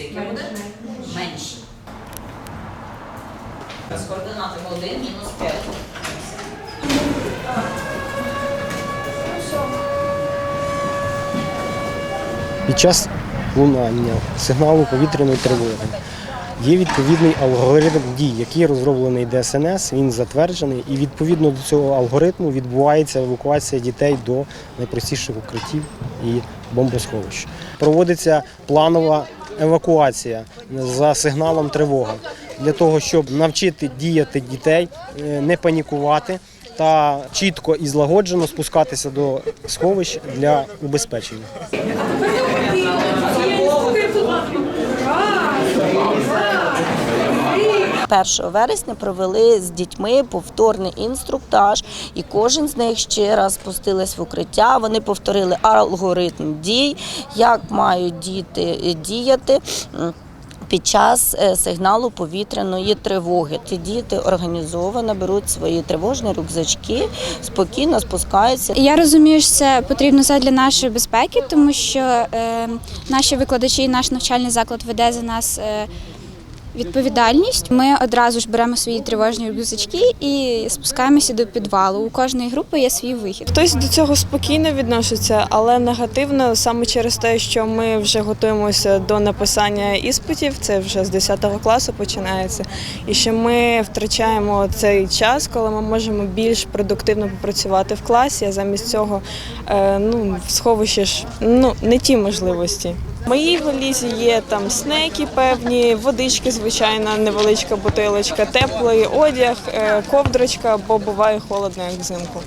це яке буде? Менше. З координатами 1 мінус 5. Під час лунання сигналу повітряної тривоги є відповідний алгоритм дій, який розроблений ДСНС, він затверджений, і відповідно до цього алгоритму відбувається евакуація дітей до найпростіших укриттів і бомбосховищ. Проводиться планова евакуація за сигналом тривоги для того, щоб навчити діяти дітей, е, не панікувати. Та чітко і злагоджено спускатися до сховищ для убезпечення. 1 вересня провели з дітьми повторний інструктаж, і кожен з них ще раз спустились в укриття. Вони повторили алгоритм дій, як мають діти діяти. Під час е, сигналу повітряної тривоги ці діти організовано беруть свої тривожні рюкзачки, спокійно спускаються. Я розумію, що це потрібно для нашої безпеки, тому що е, наші викладачі і наш навчальний заклад веде за нас. Е, Відповідальність. Ми одразу ж беремо свої тривожні рюкзачки і спускаємося до підвалу. У кожної групи є свій вихід. Хтось до цього спокійно відноситься, але негативно саме через те, що ми вже готуємося до написання іспитів, це вже з 10 класу починається, і що ми втрачаємо цей час, коли ми можемо більш продуктивно попрацювати в класі, а замість цього е, ну, в сховищі ж ну, не ті можливості. В моїй валізі є там снеки певні, водички, звичайна, невеличка бутилочка, теплий одяг, е, ковдрочка, бо буває холодно, як взимку.